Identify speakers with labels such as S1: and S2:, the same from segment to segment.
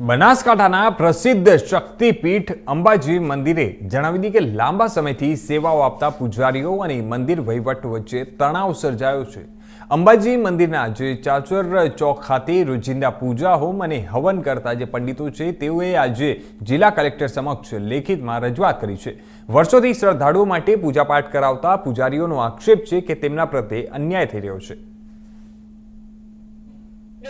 S1: બનાસકાંઠાના પ્રસિદ્ધ શક્તિપીઠ અંબાજી મંદિરે જણાવી દીધી કે લાંબા સમયથી સેવાઓ આપતા પૂજારીઓ અને મંદિર વહીવટ વચ્ચે તણાવ સર્જાયો છે. અંબાજી મંદિરના જે ચાચર ચોક ખાતે રોજિંદા પૂજા હોમ અને હવન કરતા જે પંડિતો છે, તેઓએ આજે જિલ્લા કલેક્ટર સમક્ષ લેખિતમાં રજૂઆત કરી છે. વર્ષોથી શ્રદ્ધાળુઓ માટે પૂજાપાઠ કરાવતા પૂજારીઓનો આક્ષેપ છે કે તેમના પ્રત્યે અન્યાય થઈ રહ્યો છે.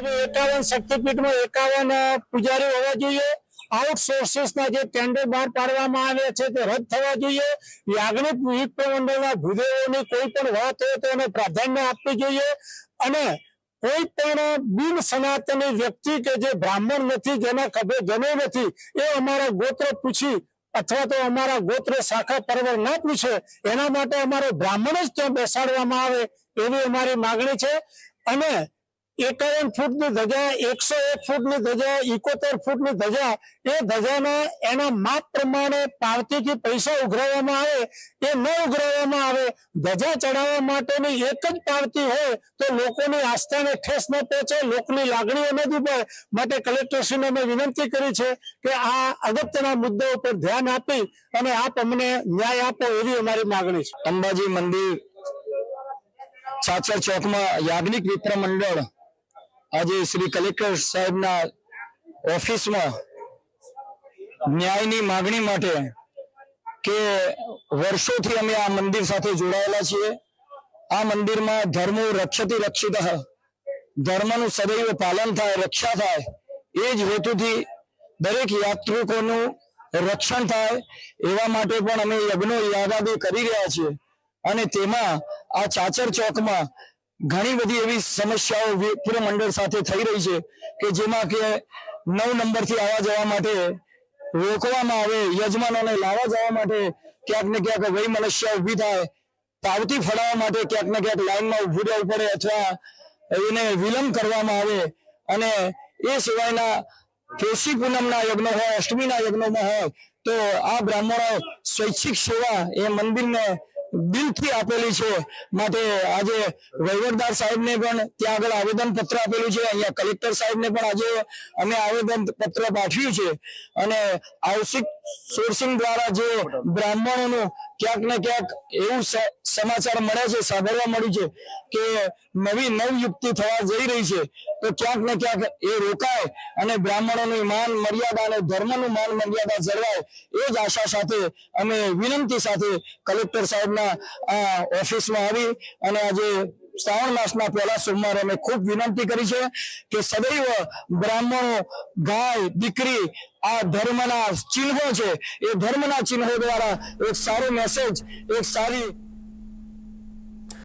S2: એકાવન શક્તિપીઠમાં એકાવન પૂજારી હોવા જોઈએ. આઉટસોર્સિસના જે ટેન્ડર બહાર પાડવામાં આવ્યા છે તે રદ થવા જોઈએ. યાજ્ઞિક વિહિત મંડળના ભૂદેવોની કોઈ પણ વાત હોય તો એને પ્રાધાન્ય આપવી જોઈએ. અને કોઈ પણ બિન સનાતની વ્યક્તિ કે જે બ્રાહ્મણ નથી, જેના ખભે જનો નથી, એ અમારા ગોત્ર પૂછી અથવા તો અમારા ગોત્ર શાખા પરવર ના પૂછે, એના માટે અમારે બ્રાહ્મણ જ ત્યાં બેસાડવામાં આવે એવી અમારી માગણી છે. અને એકાવન ફૂટની ધજા, એકસો એક ફૂટની ધજા ઇકોતેર ફૂટની ધજા, એ ધજાને એના માપ પ્રમાણે પાવતીથી પૈસા ઉઘરાવવામાં આવે, એ ન ઉઘરાવવામાં આવે, ધજા ચડાવવા માટેની એક જ પાવતી હોય તો લોકોની આસ્થાને ઠેસ ન પહોંચે, લોકોની લાગણીઓ ન દુભાય. માટે કલેક્ટરશ્રીને અમે વિનંતી કરી છે કે આ અગત્યના મુદ્દા ઉપર ધ્યાન આપી અને આપ અમને ન્યાય આપો એવી અમારી માગણી છે.
S3: અંબાજી મંદિર ચાચર ચોકમાં યાજ્ઞિક વિપ્ર મંડળ આજે શ્રી કલેક્ટર સાહેબના ઓફિસમાં ન્યાયની માગણી માટે કે વર્ષોથી અમે આ મંદિર સાથે જોડાયેલા છીએ. આ મંદિરમાં ધર્મો રક્ષતી રક્ષિત, ધર્મનું સદૈવ પાલન થાય, રક્ષા થાય, એ જ હેતુથી દરેક યાત્રિકોનું રક્ષણ થાય, એવા માટે પણ અમે યજ્ઞો યાગાદી કરી રહ્યા છીએ. અને તેમાં આ ચાચર ચોકમાં ઘણી બધી એવી સમસ્યાઓ મંડળ સાથે થઈ રહી છે કે જેમાં કે નવ નંબરથી આવવા જવા માટે રોકવામાં આવે, યજમાનોને લાવવા જવા માટે ક્યાંક ને ક્યાંક વય મનુષ્ય ઊભી થાય, પાવતી ફળાવવા માટે ક્યાંક ને ક્યાંક લાઈનમાં ઊભું રહેવું પડે અથવા એને વિલંબ કરવામાં આવે અને એ સિવાયના કેસી પૂનમના યજ્ઞો હોય, અષ્ટમીના યજ્ઞોમાં હોય, તો આ બ્રાહ્મણો સ્વૈચ્છિક સેવા એ મંદિરને દિલથી આપેલી છે. માટે આજે વહીવટદાર સાહેબને પણ ત્યાં આગળ આવેદન પત્ર આપેલું છે. અહીંયા કલેક્ટર સાહેબને પણ આજે અમે આવેદન પત્ર પાઠવ્યું છે. અને આવશ્યક સોર્સિંગ દ્વારા જે બ્રાહ્મણોનું ક્યાંક ને ક્યાંક એવું સમાચાર મળે છે, સાંભળવા મળ્યું છે કે નવી નવયુક્તિ થવા જઈ રહી છે. તો ક્યાંક ને ક્યાંક એ રોકાય અને બ્રાહ્મણોની માન મર્યાદા અને ધર્મનું માન મર્યાદા જળવાય એ જ આશા સાથે અમે વિનંતી સાથે કલેક્ટર સાહેબના આ ઓફિસમાં આવી અને આજે શ્રાવણ માસના પહેલા સોમવારે અમે ખૂબ વિનંતી કરી છે કે સદૈવ બ્રાહ્મણો, ગાય, દીકરી આ ધર્મના ચિહ્નો છે એ ધર્મના ચિહ્નો દ્વારા એક સારો મેસેજ એક સારી